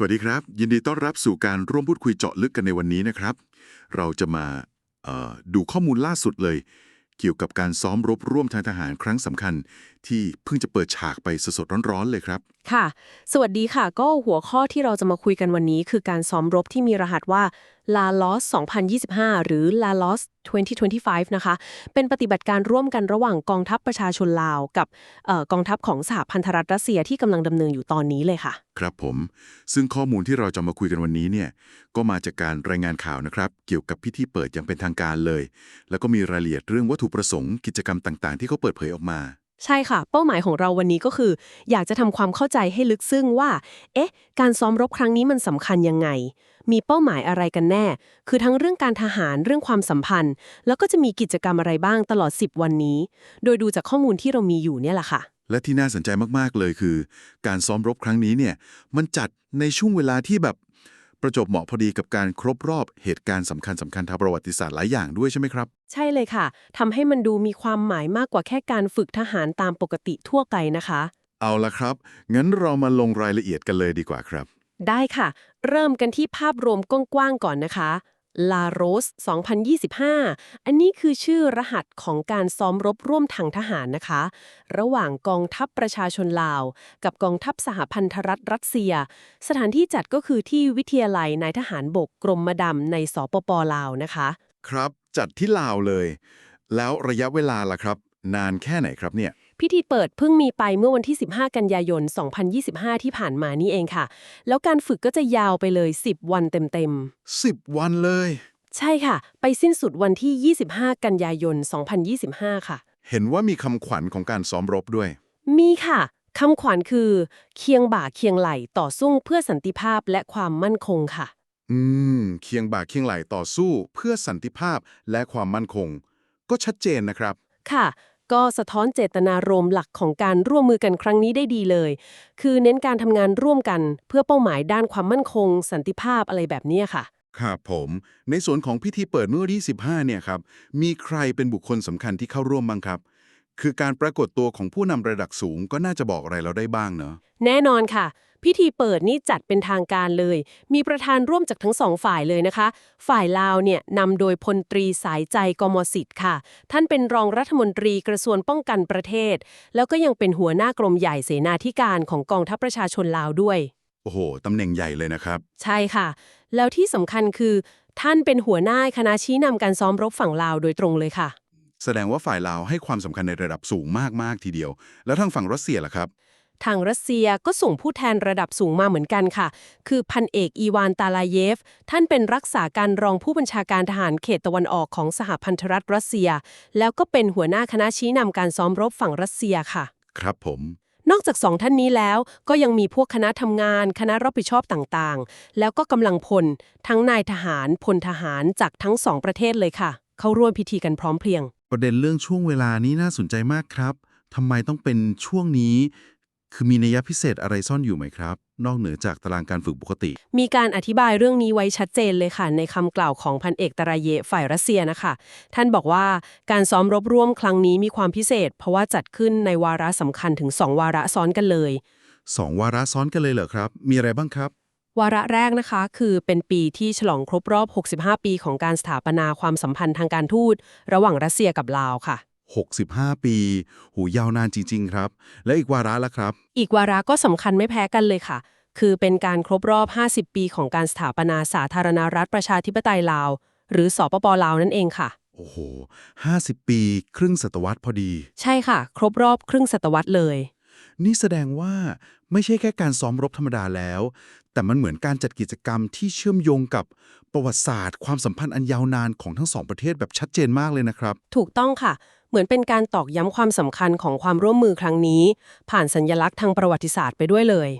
สวัสดีครับ ยินดีต้อนรับสู่การร่วมพูดคุยเจาะลึกกันในวันนี้นะครับ เราจะมาดูข้อมูลล่าสุดเลย เกี่ยวกับการซ้อมรบร่วมทางทหารครั้งสำคัญ ที่เพิ่งจะเปิดฉากไปสดๆร้อนๆเลยครับ ค่ะ สวัสดีค่ะ ก็หัวข้อที่เราจะมาคุยกันวันนี้ คือการซ้อมรบที่มีรหัสว่า La Los 2025 หรือ La Los 2025 นะคะ เป็นปฏิบัติการร่วมกันระหว่างกองทัพประชาชนลาว กับออกองทัพของสหพันธรัฐรัสเซียที่กำลังดำเนินอยู่ตอนนี้เลยค่ะ ครับผม ซึ่งข้อมูลที่เราจะมาคุยกันวันนี้เนี่ยก็มาจากการรายงานข่าวนะครับ เกี่ยวกับพิธีเปิดอย่างเป็นทางการเลย แล้วก็มีรายละเอียดเรื่องวัตถุประสงค์กิจกรรมต่าง ๆ ที่เขาเปิดเผยออกมา ใช่ค่ะ เป้าหมายของเราวันนี้ก็คือ อยากจะทำความเข้าใจให้ลึกซึ้งว่า เอ๊ะ การซ้อมรบครั้งนี้มันสำคัญยังไง มีเป้าหมายอะไรกันแน่ คือทั้งเรื่องการทหารเรื่องความสัมพันธ์ แล้วก็จะมีกิจกรรมอะไรบ้างตลอด 10 วันนี้ โดยดูจากข้อมูลที่เรามีอยู่เนี่ยแหละค่ะ และที่น่าสนใจมากๆเลยคือ การซ้อมรบครั้งนี้เนี่ยมันจัดในช่วงเวลาที่แบบ ประจวบเหมาะพอดีกับการครบรอบเหตุการณ์สำคัญสำคัญทางประวัติศาสตร์หลายอย่างด้วยใช่ไหมครับ ใช่เลยค่ะทำให้มันดูมีความหมายมากกว่าแค่การฝึกทหารตามปกติทั่วไปนะคะ เอาละครับ งั้นเรามาลงรายละเอียดกันเลยดีกว่าครับ ได้ค่ะ เริ่มกันที่ภาพรวมกว้างๆก่อนนะคะ La Rose 2025 อันนี้คือชื่อรหัสของการซ้อมรบร่วมทางทหารนะคะ ระหว่างกองทัพประชาชนลาว กับกองทัพสหพันธรัฐรัสเซีย สถานที่จัดก็คือที่วิทยาลัยนายทหารบกกรมมดำในสปปลาวนะคะ ครับจัดที่ลาวเลย แล้วระยะเวลาล่ะครับ นานแค่ไหนครับเนี่ย พิธีเปิดเพิ่งมีไปเมื่อวันที่ 15 กันยายน 2025 ที่ผ่านมานี่เองค่ะ แล้วการฝึกก็จะยาวไปเลย 10 วันเต็ม10 วันเลยๆใช่ค่ะ ไปสิ้นสุดวันที่ 25 กันยายน 2025 ค่ะ เห็นว่ามีคำขวัญของการซ้อมรบด้วย มีค่ะคำขวัญคือ เคียงบ่าเคียงไหลต่อสู้เพื่อสันติภาพและความมั่นคงค่ะ อืม เคียงบ่าเคียงไหลต่อสู้เพื่อสันติภาพและความมั่นคง ก็ชัดเจนนะครับ ค่ะ ก็สะท้อนเจตนารมณ์หลักของการร่วมมือกันครั้งนี้ได้ดีเลย คือเน้นการทำงานร่วมกันเพื่อเป้าหมายด้านความมั่นคง สันติภาพอะไรแบบนี้ค่ะ ครับผม ในส่วนของพิธีเปิดเมื่อวันที่15เนี่ยครับ มีใครเป็นบุคคลสำคัญที่เข้าร่วมบ้างครับ คือการปรากฏตัวของผู้นำระดับสูงก็น่าจะบอกอะไรเราได้บ้างเนอะแน่นอนค่ะ พิธีเปิดนี่จัดเป็นทางการเลย มีประธานร่วมจากทั้งสองฝ่ายเลยนะคะ ฝ่ายลาวเนี่ยนำโดยพลตรีสายใจกมสิทธิ์ค่ะ ท่านเป็นรองรัฐมนตรีกระทรวงป้องกันประเทศ แล้วก็ยังเป็นหัวหน้ากรมใหญ่เสนาธิการของกองทัพประชาชนลาวด้วย โอ้โหตำแหน่งใหญ่เลยนะครับ ใช่ค่ะ แล้วที่สำคัญคือ ท่านเป็นหัวหน้าคณะชี้นำการซ้อมรบฝั่งลาวโดยตรงเลยค่ะ แสดงว่าฝ่ายลาวให้ความสำคัญในระดับสูงมาก ๆ ทีเดียว แล้วทางฝั่งรัสเซียล่ะครับ ทางรัสเซียก็ส่งผู้แทนระดับสูงมาเหมือนกันค่ะ คือพันเอกอีวานตาลาเยฟ ท่านเป็นรักษาการรองผู้บัญชาการทหารเขตตะวันออกของสหพันธรัฐรัสเซีย แล้วก็เป็นหัวหน้าคณะชี้นำการซ้อมรบฝั่งรัสเซียค่ะ ครับผมนอกจากสองท่านนี้แล้วก็ยังมีพวกคณะทำงาน คณะรับผิดชอบต่างๆ แล้วก็กำลังพล ทั้งนายทหารพลทหารจากทั้งสองประเทศเลยค่ะ เข้าร่วมพิธีกันพร้อมเพรียง ประเด็นเรื่องช่วงเวลานี้น่าสนใจมากครับทำไมต้องเป็นช่วงนี้ คือมีนัยพิเศษอะไรซ่อนอยู่ไหมครับ นอกเหนือจากตารางการฝึกปกติ มีการอธิบายเรื่องนี้ไว้ชัดเจนเลยค่ะ ในคำกล่าวของพันเอกตรายเยฝ่ายรัสเซียนะคะ ท่านบอกว่าการซ้อมรบร่วมครั้งนี้มีความพิเศษ เพราะว่าจัดขึ้นในวาระสำคัญถึง 2 วาระซ้อนกันเลยสองวาระซ้อนกันเลยเหรอครับ มีอะไรบ้างครับ วาระแรกนะคะ คือเป็นปีที่ฉลองครบรอบ 65 ปีของการสถาปนาความสัมพันธ์ทางการทูต ระหว่างรัสเซียกับลาวค่ะ 65 ปี หูยาวนานจริง ๆ ครับ และอีกวาระละครับ อีกวาระก็สำคัญไม่แพ้กันเลยค่ะ คือเป็นการครบรอบ 50 ปีของการสถาปนาสาธารณรัฐประชาธิปไตยลาว หรือสปปลาวนั่นเองค่ะโอ้โห 50 ปี ครึ่งศตวรรษพอดี ใช่ค่ะ ครบรอบครึ่งศตวรรษเลย นี่แสดงว่าไม่ใช่แค่การซ้อมรบธรรมดาแล้ว แต่มันเหมือนการจัดกิจกรรมที่เชื่อมโยงกับประวัติศาสตร์ ความสัมพันธ์อันยาวนานของทั้งสองประเทศแบบชัดเจนมากเลยนะครับ ถูกต้องค่ะ เหมือนเป็นการตอกย้ำความสำคัญของความร่วมมือครั้งนี้ ผ่านสัญญลักษณ์ทางประวัติศาสตร์ไปด้วยเลย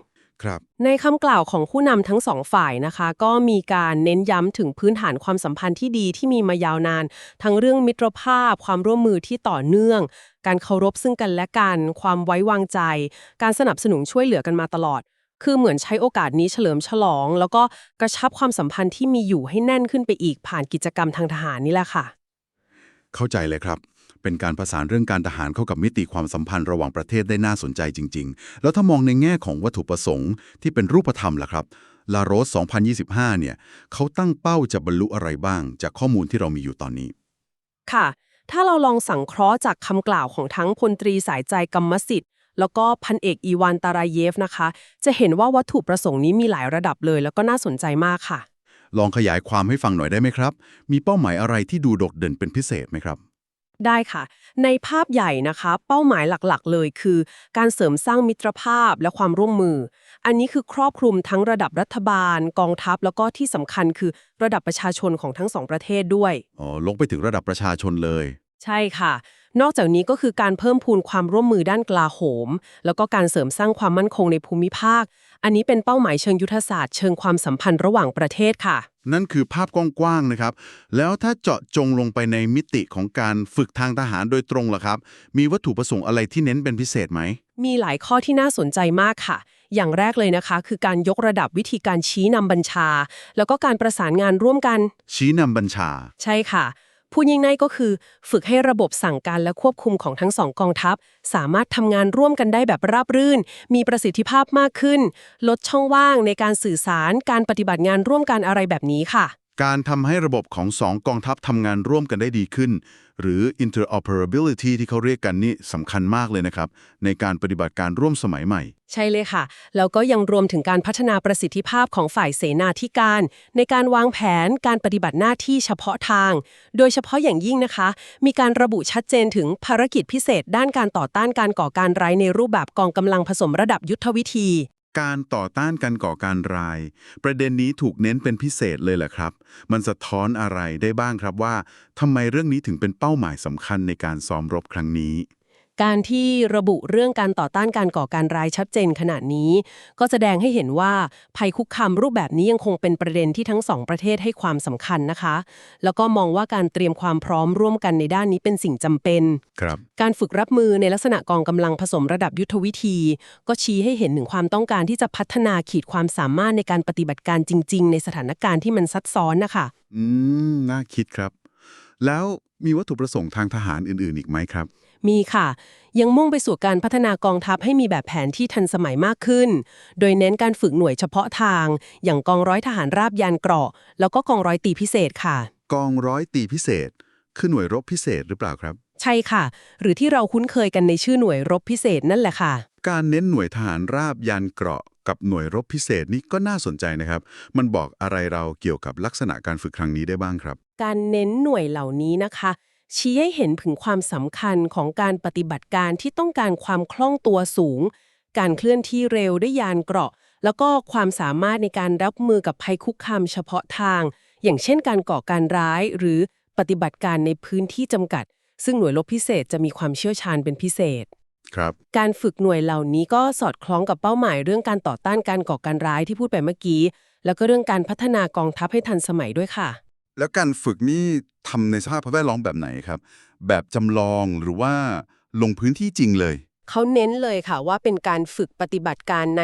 ครับในคำกล่าวของผู้นำทั้งสองฝ่ายนะคะ ก็มีการเน้นย้ำถึงพื้นฐานความสัมพันธ์ที่ดีที่มีมายาวนาน ทั้งเรื่องมิตรภาพ ความร่วมมือที่ต่อเนื่อง การเคารพซึ่งกันและกัน ความไว้วางใจ การสนับสนุนช่วยเหลือกันมาตลอด คือเหมือนใช้โอกาสนี้เฉลิมฉลอง แล้วก็กระชับความสัมพันธ์ที่มีอยู่ให้แน่นขึ้นไปอีกผ่านกิจกรรมทางทหารนี่แหละค่ะ เข้าใจเลยครับ เป็นการประสานเรื่องการทหารเข้ากับมิติความสัมพันธ์ระหว่างประเทศได้น่าสนใจจริง ๆ แล้วถ้ามองในแง่ของวัตถุประสงค์ที่เป็นรูปธรรมล่ะครับลาโรส 2025 เนี่ยเขาตั้งเป้าจะบรรลุอะไรบ้าง จากข้อมูลที่เรามีอยู่ตอนนี้ ค่ะ ถ้าเราลองสังเคราะห์จากคำกล่าวของทั้งพลตรีสายใจกรรมสิทธิ์ แล้วก็พันเอกอีวานตาราเยฟนะคะ จะเห็นว่าวัตถุประสงค์นี้มีหลายระดับเลย แล้วก็น่าสนใจมากค่ะ ลองขยายความให้ฟังหน่อยได้ไหมครับ มีเป้าหมายอะไรที่ดูโดดเด่นเป็นพิเศษไหมครับได้ค่ะ ในภาพใหญ่นะคะ เป้าหมายหลักๆ เลยคือ การเสริมสร้างมิตรภาพและความร่วมมือ อันนี้คือครอบคลุมทั้งระดับรัฐบาล กองทัพ แล้วก็ที่สำคัญคือระดับประชาชนของทั้งสองประเทศด้วย อ๋อ ลงไปถึงระดับประชาชนเลย ใช่ค่ะ นอกจากนี้ก็คือการเพิ่มพูนความร่วมมือด้านกลาโหม แล้วก็การเสริมสร้างความมั่นคงในภูมิภาค อันนี้เป็นเป้าหมายเชิงยุทธศาสตร์เชิงความสัมพันธ์ระหว่างประเทศค่ะ นั่นคือภาพกว้างๆนะครับ แล้วถ้าเจาะจงลงไปในมิติของการฝึกทางทหารโดยตรงล่ะครับ มีวัตถุประสงค์อะไรที่เน้นเป็นพิเศษไหม มีหลายข้อที่น่าสนใจมากค่ะ อย่างแรกเลยนะคะ คือการยกระดับวิธีการชี้นำบัญชา แล้วก็การประสานงานร่วมกัน ชี้นำบัญชา ใช่ค่ะ พูดง่ายๆก็คือ ฝึกให้ระบบสั่งการและควบคุมของทั้งสองกองทัพ สามารถทำงานร่วมกันได้แบบราบรื่น มีประสิทธิภาพมากขึ้น ลดช่องว่างในการสื่อสารการปฏิบัติงานร่วมกันอะไรแบบนี้ค่ะ การทำให้ระบบของสองกองทัพทำงานร่วมกันได้ดีขึ้น หรือ interoperability ที่เขาเรียกกันนี่สำคัญมากเลยนะครับ ในการปฏิบัติการร่วมสมัยใหม่ ใช่เลยค่ะ แล้วก็ยังรวมถึงการพัฒนาประสิทธิภาพของฝ่ายเสนาธิการ ในการวางแผนการปฏิบัติหน้าที่เฉพาะทาง โดยเฉพาะอย่างยิ่งนะคะ มีการระบุชัดเจนถึงภารกิจพิเศษ ด้านการต่อต้านการก่อการร้ายในรูปแบบกองกำลังผสมระดับยุทธวิธี การต่อต้านการก่อการร้าย ประเด็นนี้ถูกเน้นเป็นพิเศษเลยแหละครับ มันสะท้อนอะไรได้บ้างครับว่าทำไมเรื่องนี้ถึงเป็นเป้าหมายสำคัญในการซ้อมรบครั้งนี้ การที่ระบุเรื่องการต่อต้านการก่อการร้ายชัดเจนขนาดนี้ ก็แสดงให้เห็นว่าภัยคุกคามรูปแบบนี้ยังคงเป็นประเด็นที่ทั้งสองประเทศให้ความสำคัญนะคะ แล้วก็มองว่าการเตรียมความพร้อมร่วมกันในด้านนี้เป็นสิ่งจำเป็นครับการฝึกรับมือในลักษณะกองกำลังผสมระดับยุทธวิธี ก็ชี้ให้เห็นถึงความต้องการที่จะพัฒนาขีดความสามารถในการปฏิบัติการจริง ๆ ในสถานการณ์ที่มันซับซ้อนนะคะอืมน่าคิดครับ แล้วมีวัตถุประสงค์ทางทหารอื่น ๆ อีกไหมครับ มีค่ะ ยังมุ่งไปสู่การพัฒนากองทัพให้มีแบบแผนที่ทันสมัยมากขึ้น โดยเน้นการฝึกหน่วยเฉพาะทาง อย่างกองร้อยทหารราบยานเกราะ แล้วก็กองร้อยตีพิเศษค่ะ กองร้อยตีพิเศษ คือหน่วยรบพิเศษหรือเปล่าครับ ใช่ค่ะ หรือที่เราคุ้นเคยกันในชื่อหน่วยรบพิเศษนั่นแหละค่ะ การเน้นหน่วยทหารราบยานเกราะ กับหน่วยรบพิเศษนี่ก็น่าสนใจนะครับ มันบอกอะไรเราเกี่ยวกับลักษณะการฝึกครั้งนี้ได้บ้างครับ การเน้นหน่วยเหล่านี้นะคะ ชี้ให้เห็นถึงความสำคัญของการปฏิบัติการที่ต้องการความคล่องตัวสูง การเคลื่อนที่เร็วด้วยยานเกราะ แล้วก็ความสามารถในการรับมือกับภัยคุกคามเฉพาะทาง อย่างเช่นการก่อการร้ายหรือปฏิบัติการในพื้นที่จำกัด ซึ่งหน่วยรบพิเศษจะมีความเชี่ยวชาญเป็นพิเศษครับการฝึกหน่วยเหล่านี้ก็สอดคล้องกับเป้าหมายเรื่องการต่อต้านการก่อการร้ายที่พูดไปเมื่อกี้ แล้วก็เรื่องการพัฒนากองทัพให้ทันสมัยด้วยค่ะ แล้วการฝึกนี่ทำในสภาพแวดล้อมแบบไหนครับ แบบจำลองหรือว่าลงพื้นที่จริงเลย เขาเน้นเลยค่ะว่าเป็นการฝึกปฏิบัติการใน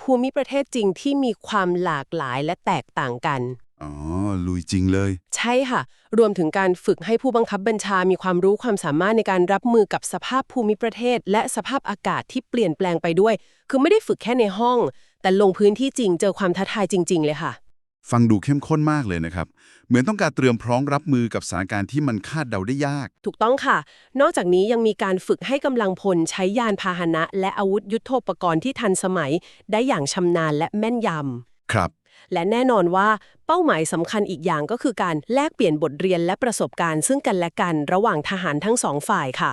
ภูมิประเทศจริงที่มีความหลากหลายและแตกต่างกัน อ๋อ ลุยจริงเลย ใช่ค่ะ รวมถึงการฝึกให้ผู้บังคับบัญชามีความรู้ความสามารถในการรับมือกับสภาพภูมิประเทศ และสภาพอากาศที่เปลี่ยนแปลงไปด้วย คือไม่ได้ฝึกแค่ในห้อง แต่ลงพื้นที่จริงเจอความท้าทายจริง ๆ เลยค่ะ ฟังดูเข้มข้นมากเลยนะครับ เหมือนต้องการเตรียมพร้อมรับมือกับสถานการณ์ที่มันคาดเดาได้ยาก ถูกต้องค่ะ นอกจากนี้ยังมีการฝึกให้กำลังพลใช้ยานพาหนะ และอาวุธยุโทโธปกรณ์ที่ทันสมัย ได้อย่างชำนาญและแม่นยำครับ และแน่นอนว่าเป้าหมายสำคัญอีกอย่างก็คือการแลกเปลี่ยนบทเรียนและประสบการณ์ซึ่งกันและกัน ระหว่างทหารทั้งสองฝ่ายค่ะ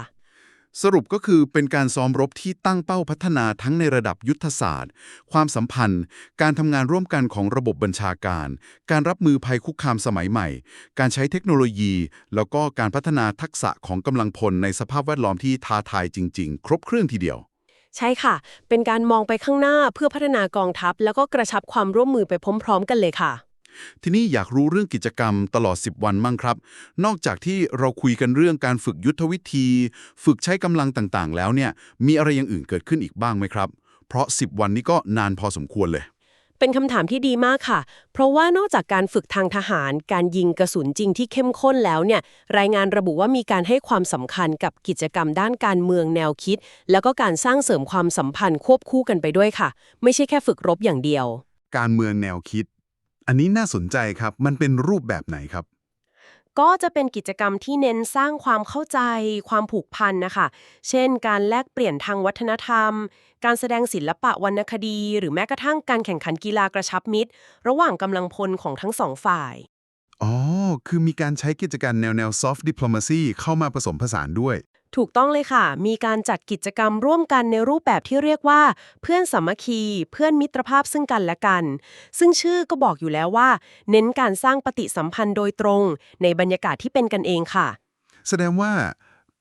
สรุปก็คือเป็นการซ้อมรบที่ตั้งเป้าพัฒนาทั้งในระดับยุทธศาสตร์ ความสัมพันธ์ การทำงานร่วมกันของระบบบัญชาการ การรับมือภัยคุกคามสมัยใหม่ การใช้เทคโนโลยี แล้วก็การพัฒนาทักษะของกำลังพลในสภาพแวดล้อมที่ท้าทายจริง ๆ ครบเครื่องทีเดียว ใช่ค่ะ เป็นการมองไปข้างหน้าเพื่อพัฒนากองทัพ แล้วก็กระชับความร่วมมือไปพร้อม ๆ กันเลยค่ะ ทีนี้อยากรู้เรื่องกิจกรรมตลอด 10 วันมั่งครับ นอกจากที่เราคุยกันเรื่องการฝึกยุทธวิธี ฝึกใช้กำลังต่างๆ แล้วเนี่ย มีอะไรอย่างอื่นเกิดขึ้นอีกบ้างไหมครับ เพราะ 10 วันนี้ก็นานพอสมควรเลย เป็นคำถามที่ดีมากค่ะ เพราะว่านอกจากการฝึกทางทหาร การยิงกระสุนจริงที่เข้มข้นแล้วเนี่ย รายงานระบุว่ามีการให้ความสำคัญกับกิจกรรมด้านการเมืองแนวคิด แล้วก็การสร้างเสริมความสัมพันธ์ควบคู่กันไปด้วยค่ะ ไม่ใช่แค่ฝึกรบอย่างเดียว การเมืองแนวคิด อันนี้น่าสนใจครับ มันเป็นรูปแบบไหนครับ ก็จะเป็นกิจกรรมที่เน้นสร้างความเข้าใจ ความผูกพันนะคะ เช่น การแลกเปลี่ยนทางวัฒนธรรม การแสดงศิลปะวรรณคดี หรือแม้กระทั่งการแข่งขันกีฬากระชับมิตร ระหว่างกำลังพลของทั้งสองฝ่าย อ๋อ คือมีการใช้กิจการแนวแนว soft diplomacy เข้ามาผสมผสานด้วย ถูกต้องเลยค่ะ มีการจัดกิจกรรมร่วมกันในรูปแบบที่เรียกว่า เพื่อนสามัคคี เพื่อนมิตรภาพซึ่งกันและกัน ซึ่งชื่อก็บอกอยู่แล้วว่า เน้นการสร้างปฏิสัมพันธ์โดยตรง ในบรรยากาศที่เป็นกันเองค่ะ แสดงว่า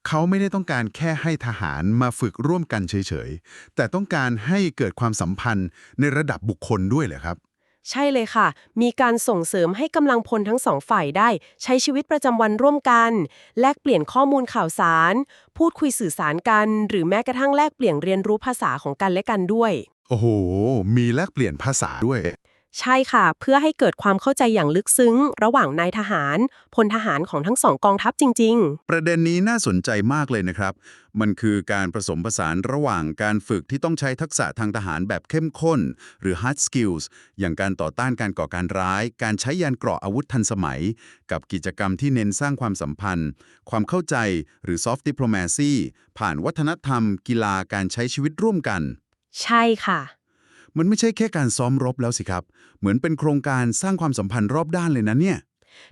เขาไม่ได้ต้องการแค่ให้ทหารมาฝึกร่วมกันเฉยๆ แต่ต้องการให้เกิดความสัมพันธ์ในระดับบุคคลด้วยเหรอครับ ใช่เลยค่ะ มีการส่งเสริมให้กำลังพลทั้งสองฝ่ายได้ ใช้ชีวิตประจำวันร่วมกัน แลกเปลี่ยนข้อมูลข่าวสาร พูดคุยสื่อสารกัน หรือแม้กระทั่งแลกเปลี่ยนเรียนรู้ภาษาของกันและกันด้วย โอ้โห มีแลกเปลี่ยนภาษาด้วย ใช่ค่ะ เพื่อให้เกิดความเข้าใจอย่างลึกซึ้ง ระหว่างนายทหาร พลทหารของทั้งสองกองทัพจริง ประเด็นนี้น่าสนใจมากเลยนะครับ มันคือการผสมผสานระหว่างการฝึกที่ต้องใช้ทักษะทางทหารแบบเข้มข้น หรือ hard skills อย่างการต่อต้านการก่อการร้าย การใช้ยานเกราะอาวุธทันสมัย กับกิจกรรมที่เน้นสร้างความสัมพันธ์ ความเข้าใจหรือ soft diplomacy ผ่านวัฒนธรรม กีฬาการใช้ชีวิตร่วมกันๆใช่ค่ะ มันไม่ใช่แค่การซ้อมรบแล้วสิครับ เหมือนเป็นโครงการสร้างความสัมพันธ์รอบด้านเลยนะเนี่ย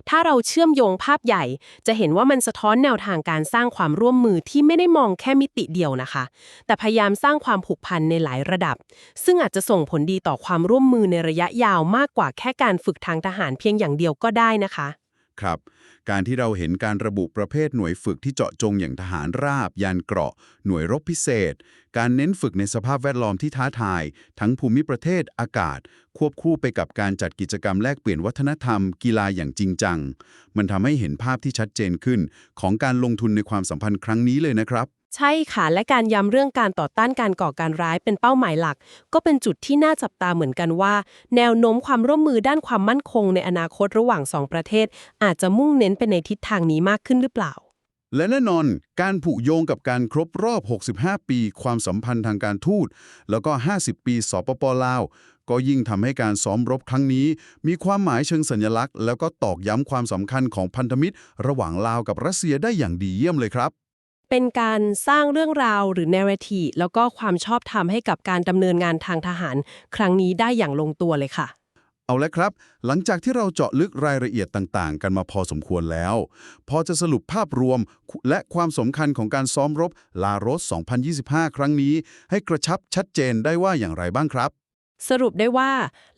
ถ้าเราเชื่อมโยงภาพใหญ่ จะเห็นว่ามันสะท้อนแนวทางการสร้างความร่วมมือที่ไม่ได้มองแค่มิติเดียวนะคะ แต่พยายามสร้างความผูกพันในหลายระดับ ซึ่งอาจจะส่งผลดีต่อความร่วมมือในระยะยาวมากกว่าแค่การฝึกทางทหารเพียงอย่างเดียวก็ได้นะคะ ครับ การที่เราเห็นการระบุประเภทหน่วยฝึกที่เจาะจงอย่างทหารราบ ยานเกราะ หน่วยรบพิเศษ การเน้นฝึกในสภาพแวดล้อมที่ท้าทาย ทั้งภูมิประเทศอากาศ ควบคู่ไปกับการจัดกิจกรรมแลกเปลี่ยนวัฒนธรรม กีฬาอย่างจริงจัง มันทำให้เห็นภาพที่ชัดเจนขึ้น ของการลงทุนในความสัมพันธ์ครั้งนี้เลยนะครับ ใช่ค่ะ และการย้ำเรื่องการต่อต้านการก่อการร้ายเป็นเป้าหมายหลัก ก็เป็นจุดที่น่าจับตาเหมือนกันว่า แนวโน้มความร่วมมือด้านความมั่นคงในอนาคตระหว่างสองประเทศ อาจจะมุ่งเน้นไปในทิศทางนี้มากขึ้นหรือเปล่า และแน่นอน การผูกโยงกับการครบรอบ 65 ปี ความสัมพันธ์ทางการทูต แล้วก็ 50 ปีสปปลาว ก็ยิ่งทำให้การซ้อมรบครั้งนี้ มีความหมายเชิงสัญลักษณ์ แล้วก็ตอกย้ำความสำคัญของพันธมิตร ระหว่างลาวกับรัสเซียได้อย่างดีเยี่ยมเลยครับ เป็นการสร้างเรื่องราวหรือ narrative แล้วก็ความชอบธรรมให้กับการดำเนินงานทางทหาร ครั้งนี้ได้อย่างลงตัวเลยค่ะ เอาละครับ หลังจากที่เราเจาะลึกรายละเอียดต่างๆ กันมาพอสมควรแล้ว พอจะสรุปภาพรวมและความสำคัญของการซ้อมรบลาโรส 2025 ครั้งนี้ ให้กระชับชัดเจนได้ว่าอย่างไรบ้างครับ สรุปได้ว่า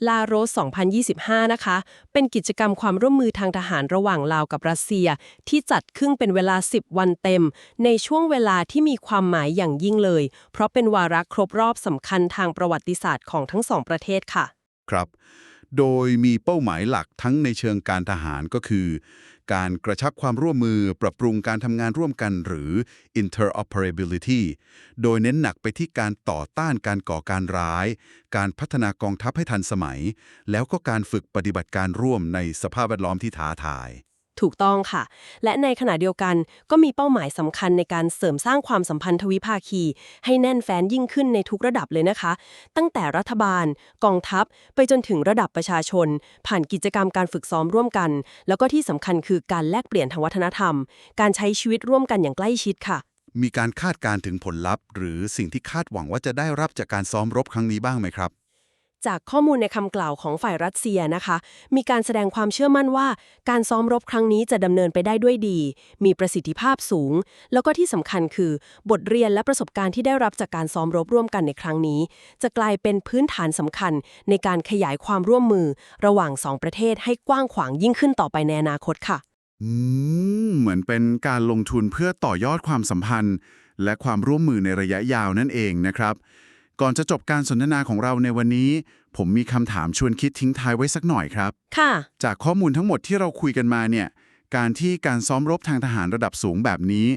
ลาโรส2025 นะคะ เป็นกิจกรรมความร่วมมือทางทหารระหว่างลาวกับรัสเซีย ที่จัดขึ้นเป็นเวลา 10 วันเต็ม ในช่วงเวลาที่มีความหมายอย่างยิ่งเลย เพราะเป็นวาระครบรอบสำคัญทางประวัติศาสตร์ของทั้งสองประเทศค่ะ ครับ โดยมีเป้าหมายหลักทั้งในเชิงการทหารก็คือ การกระชับความร่วมมือปรับปรุงการทำงานร่วมกันหรือ interoperability โดยเน้นหนักไปที่การต่อต้านการก่อการร้าย การพัฒนากองทัพให้ทันสมัย แล้วก็การฝึกปฏิบัติการร่วมในสภาพแวดล้อมที่ท้าทาย ถูกต้องค่ะ และในขณะเดียวกันก็มีเป้าหมายสำคัญในการเสริมสร้างความสัมพันธ์ทวิภาคี ให้แน่นแฟ้นยิ่งขึ้นในทุกระดับเลยนะคะ ตั้งแต่รัฐบาล กองทัพ ไปจนถึงระดับประชาชน ผ่านกิจกรรมการฝึกซ้อมร่วมกัน แล้วก็ที่สำคัญคือการแลกเปลี่ยนทางวัฒนธรรม การใช้ชีวิตร่วมกันอย่างใกล้ชิดค่ะ มีการคาดการถึงผลลัพธ์ หรือสิ่งที่คาดหวังว่าจะได้รับจากการซ้อมรบครั้งนี้บ้างไหมครับ จากข้อมูลในคำกล่าวของฝ่ายรัสเซียนะคะ มีการแสดงความเชื่อมั่นว่า การซ้อมรบครั้งนี้จะดำเนินไปได้ด้วยดี มีประสิทธิภาพสูง แล้วก็ที่สำคัญคือ บทเรียนและประสบการณ์ที่ได้รับจากการซ้อมรบร่วมกันในครั้งนี้ จะกลายเป็นพื้นฐานสำคัญ ในการขยายความร่วมมือ ระหว่างสองประเทศให้กว้างขวางยิ่งขึ้นต่อไปในอนาคตค่ะเหมือนเป็นการลงทุนเพื่อต่อยอดความสัมพันธ์ และความร่วมมือในระยะยาวนั่นเองนะครับ ก่อนจะจบการสนทนาของเราในวันนี้ ผมมีคำถามชวนคิดทิ้งท้ายไว้สักหน่อยครับ ค่ะ จากข้อมูลทั้งหมดที่เราคุยกันมาเนี่ย การที่การซ้อมรบทางทหารระดับสูงแบบนี้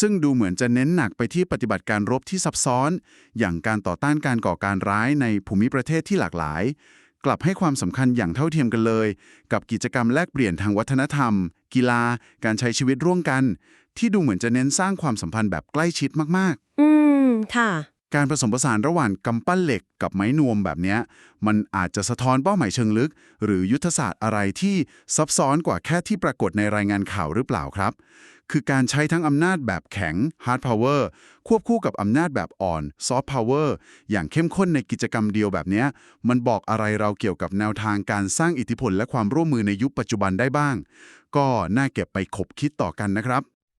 ซึ่งดูเหมือนจะเน้นหนักไปที่ปฏิบัติการรบที่ซับซ้อน อย่างการต่อต้านการก่อการร้ายในภูมิประเทศที่หลากหลาย กลับให้ความสำคัญอย่างเท่าเทียมกันเลย กับกิจกรรมแลกเปลี่ยนทางวัฒนธรรม กีฬา การใช้ชีวิตร่วมกัน ที่ดูเหมือนจะเน้นสร้างความสัมพันธ์แบบใกล้ชิดมากอืม ค่ะ การผสมผสานระหว่างกำปั้นเหล็กกับไม้นวมแบบนี้มันอาจจะสะท้อนเป้าหมายเชิงลึก หรือยุทธศาสตร์อะไรที่ซับซ้อนกว่าแค่ที่ปรากฏในรายงานข่าวหรือเปล่าครับ คือการใช้ทั้งอำนาจแบบแข็ง hard power ควบคู่กับอำนาจแบบอ่อน soft power อย่างเข้มข้นในกิจกรรมเดียวแบบนี้มันบอกอะไรเราเกี่ยวกับแนวทางการสร้างอิทธิพลและความร่วมมือในยุคปัจจุบันได้บ้าง ก็น่าเก็บไปขบคิดต่อกันนะครับ